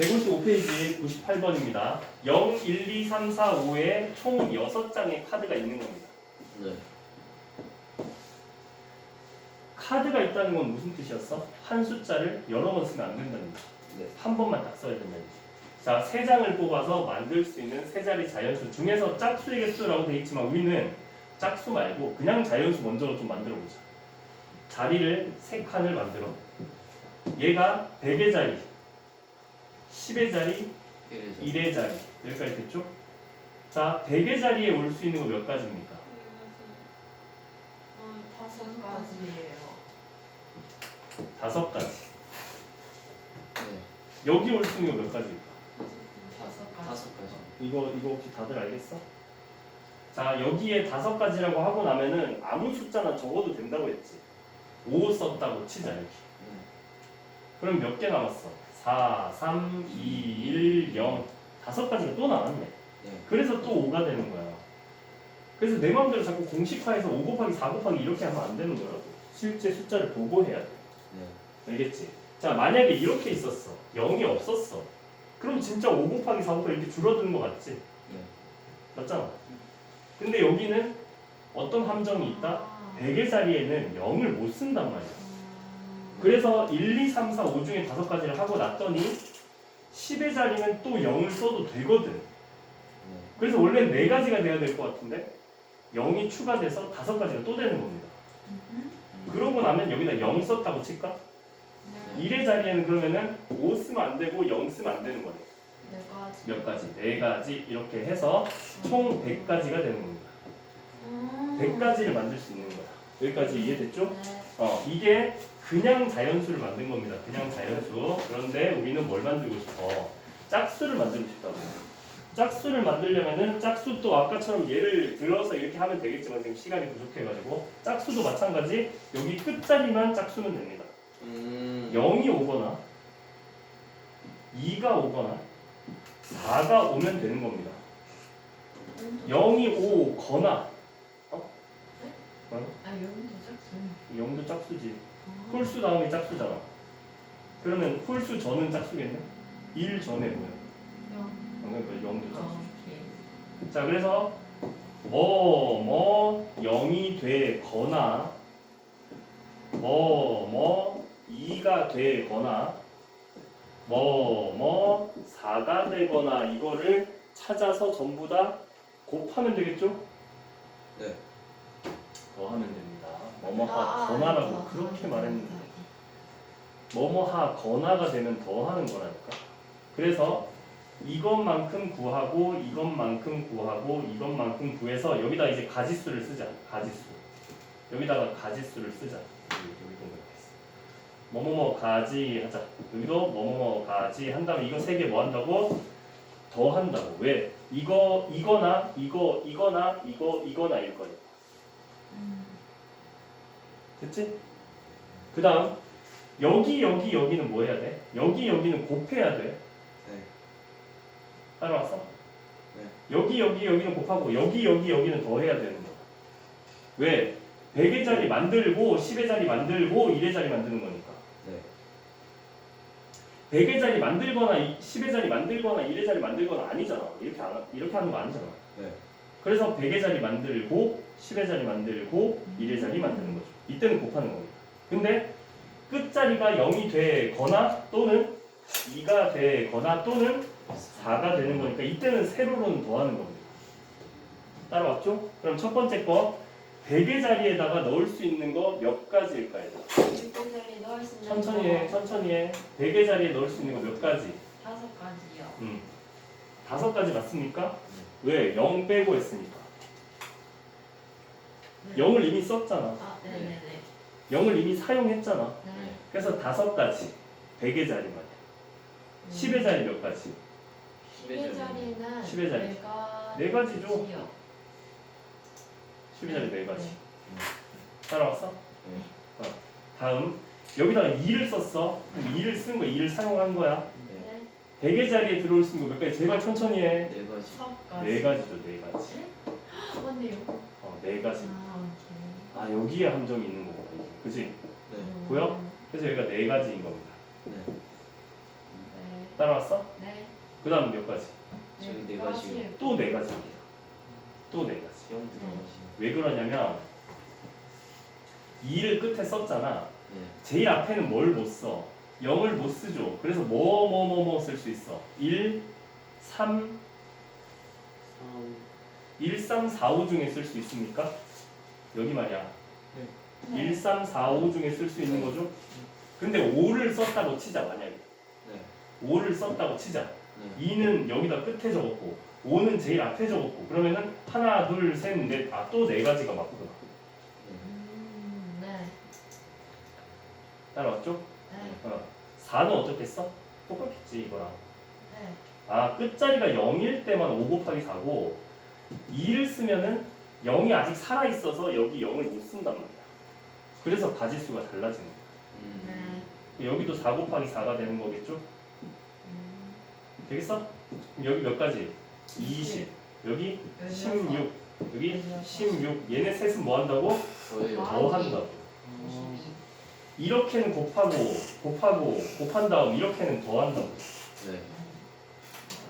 155페이지 98번입니다. 0, 1, 2, 3, 4, 5에 총 6장의 카드가 있는 겁니다. 네. 카드가 있다는 건 무슨 뜻이었어? 한 숫자를 여러 번 쓰면 안 된다는 거지. 네. 한 번만 딱 써야 된다는 거지. 자, 세 장을 뽑아서 만들 수 있는 세 자리 자연수 중에서 짝수의 개수라고 돼 있지만 우리는 짝수 말고 그냥 자연수 먼저 좀 만들어 보자. 자리를 세 칸을 만들어. 얘가 100의 자리, 10의 자리, 1의 자리. 여기까지 됐죠? 자, 100의 자리에 올 수 있는 거 몇 가지입니까? 음, 다섯 가지예요. 다섯 가지. 네. 여기 올 수 있는 거 몇 가지일까? 다섯 가지. 다섯 가지. 이거 이거 혹시 다들 알겠어? 자 여기에 다섯 가지라고 하고 나면은 아무 숫자나 적어도 된다고 했지. 5 썼다고 치자 이렇게. 네. 그럼 몇 개 남았어? 4, 3, 2, 1, 0 다섯 가지가 또 남았네. 네. 그래서 또 5가 되는 거야. 그래서 내 마음대로 자꾸 공식화해서 5 곱하기 4 곱하기 이렇게 하면 안 되는 거라고. 실제 숫자를 보고 해야 돼. 네. 알겠지? 자 만약에 이렇게 있었어. 0이 없었어. 그럼 진짜 5 곱하기 4 곱하기 이렇게 줄어드는 거 맞지? 네. 맞잖아. 근데 여기는 어떤 함정이 있다? 아. 100의 자리에는 0을 못 쓴단 말이야. 음. 그래서 1, 2, 3, 4, 5 중에 다섯 가지를 하고 났더니 10의 자리는 또 0을 써도 되거든. 네. 그래서 원래 네 가지가 돼야 될 것 같은데 0이 추가돼서 다섯 가지가 또 되는 겁니다. 음. 그러고 나면 여기다 0 썼다고 칠까? 네. 1의 자리에는 그러면은 5 쓰면 안 되고 0 쓰면 안 되는 거네. 네. 몇 가지? 네 가지 이렇게 해서 총 100가지가 되는 겁니다. 음. 100가지를 만들 수 있는 거야. 여기까지 이해됐죠? 네. 어, 이게 그냥 자연수를 만든 겁니다. 그냥 자연수. 그런데 우리는 뭘 만들고 싶어? 짝수를 만들고 싶다고. 짝수를 만들려면은 짝수 또 아까처럼 예를 들어서 이렇게 하면 되겠지만 지금 시간이 부족해가지고 짝수도 마찬가지 여기 끝자리만 짝수면 됩니다. 음. 0이 오거나 2가 오거나 4가 오면 되는 겁니다. 0이 오거나 어? 어? 아 여기도 짝수. 0도 짝수지. 홀수 다음에 짝수잖아. 그러면 홀수 전은 짝수겠네? 1 전에 뭐야? 영. 그러니까 0도 아, 짝수. 오케이. 자, 그래서 뭐, 뭐, 0이 되거나 뭐, 뭐, 2가 되거나 뭐, 뭐, 4가 되거나 이거를 찾아서 전부 다 곱하면 되겠죠? 네. 더하면 됩니다. 뭐뭐하 거나라고 아, 그렇게 아, 말했는데 아, 뭐뭐하 거나가 되면 더하는 거라니까. 그래서 이것만큼 구하고 이것만큼 구하고 이것만큼 구해서 여기다 이제 가지수를 쓰자. 가지수. 여기다가 가지수를 쓰자. 여기 동그랗게 뭐뭐뭐 가지 하자. 여기도 뭐뭐뭐 가지 한 다음에 이거 세 개 뭐 한다고? 더 한다고. 왜? 이거 이거나 이거 이거나 이거 이거나 일 거야. 음. 됐지? 그 다음 여기 여기 여기는 뭐 해야 돼? 여기 여기는 곱해야 돼 네. 따라왔어? 네. 여기 여기 여기는 곱하고 여기 여기 여기는 더 해야 되는 거야 왜? 100의 자리 만들고 10의 자리 만들고 1의 자리 만드는 거니까 네. 100의 자리 만들거나 10의 자리 만들거나 1의 자리 만들거나 아니잖아 이렇게 안, 하- 이렇게 하는 거 아니잖아 네. 그래서 100의 자리 만들고 10의 자리 만들고 1의 자리 만드는 거죠. 이때는 곱하는 겁니다. 근데 끝자리가 0이 되거나 또는 2가 되거나 또는 4가 되는 거니까 이때는 세로로는 더하는 겁니다. 따라왔죠? 그럼 첫 번째 거 100의 자리에다가 넣을 수 있는 거 몇 가지일까요? 육개자리 넣을 수 있는 천천히 거 해, 천천히 해. 100의 자리에 넣을 수 있는 거 몇 가지? 다섯 가지요. 음. 다섯 가지 맞습니까? 왜? 0 빼고 했으니까. 0을 이미 썼잖아. 아 네네네. 0을 이미 사용했잖아. 네. 그래서 다섯 가지. 100의 자리만. 10의 자리 몇 가지? 10의 자리는 10의 자리. 내가 네 가지죠. 10의 10의 자리 네 가지. 네. 따라왔어? 네. 어. 다음 여기다가 2를 썼어. 그럼 2를 쓴 거, 2를 사용한 거야. 네. 네. 100의 자리에 들어올 수 있는 거 몇 가지? 제발 천천히 해. 네 가지. 첫 가지. 네 가지죠, 네 가지. 맞네요. 어, 네 가지. 아 오케이. 아 여기에 함정이 있는 거구나. 이게. 그지? 네. 음. 보여? 그래서 여기가 네 가지인 겁니다. 네. 네. 따라왔어? 네. 그 다음 몇 가지? 지금 네 가지요. 사실 또네 가지입니다. 또 네 가지. 들어가시. 왜 그러냐면 2를 끝에 썼잖아. 네. 제일 앞에는 뭘 못 써? 0을 못 쓰죠. 그래서 뭐 뭐 뭐 뭐 쓸 수 있어. 1, 3, 1, 3, 4, 5 중에 쓸 수 있습니까? 여기 말이야. 네. 1, 3, 4, 5 중에 쓸 수 있는 거죠? 근데 5를 썼다고 치자 만약에. 네. 5를 썼다고 치자. 네. 2는 여기다 끝에 적었고 5는 제일 앞에 적었고 그러면은 하나, 둘, 셋, 넷, 아 또 네 가지가 맞구나. 음, 네. 따라왔죠? 네. 어. 4는 어떻겠어? 똑같겠지 이거랑. 네. 아 끝자리가 0일 때만 5 곱하기 4고 2를 쓰면은 0이 아직 살아 있어서 여기 0을 못 쓴단 말이야. 그래서 가지수가 달라지는 거야. 음. 네. 여기도 4 곱하기 4가 되는 거겠죠? 음, 되겠어? 그럼 여기 몇 가지? 20. 여기 16. 여기 16. 얘네 셋은 뭐 한다고? 더 한다고. 이렇게는 곱하고 곱하고 곱한 다음 이렇게는 더 한다고. 네.